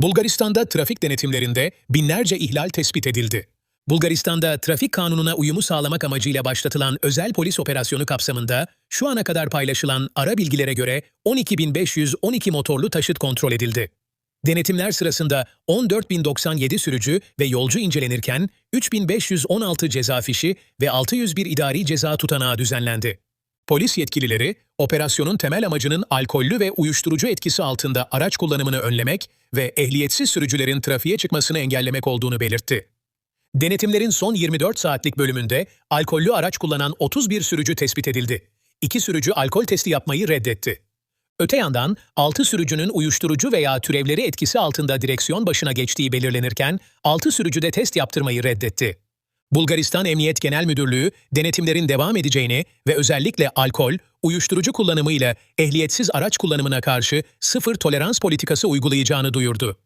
Bulgaristan'da trafik denetimlerinde binlerce ihlal tespit edildi. Bulgaristan'da trafik kanununa uyumu sağlamak amacıyla başlatılan özel polis operasyonu kapsamında şu ana kadar paylaşılan ara bilgilere göre 12.512 motorlu taşıt kontrol edildi. Denetimler sırasında 14.097 sürücü ve yolcu incelenirken 3.516 ceza fişi ve 601 idari ceza tutanağı düzenlendi. Polis yetkilileri, operasyonun temel amacının alkollü ve uyuşturucu etkisi altında araç kullanımını önlemek ve ehliyetsiz sürücülerin trafiğe çıkmasını engellemek olduğunu belirtti. Denetimlerin son 24 saatlik bölümünde alkollü araç kullanan 31 sürücü tespit edildi. İki sürücü alkol testi yapmayı reddetti. Öte yandan 6 sürücünün uyuşturucu veya türevleri etkisi altında direksiyon başına geçtiği belirlenirken 6 sürücü de test yaptırmayı reddetti. Bulgaristan Emniyet Genel Müdürlüğü denetimlerin devam edeceğini ve özellikle alkol, uyuşturucu kullanımı ile ehliyetsiz araç kullanımına karşı sıfır tolerans politikası uygulayacağını duyurdu.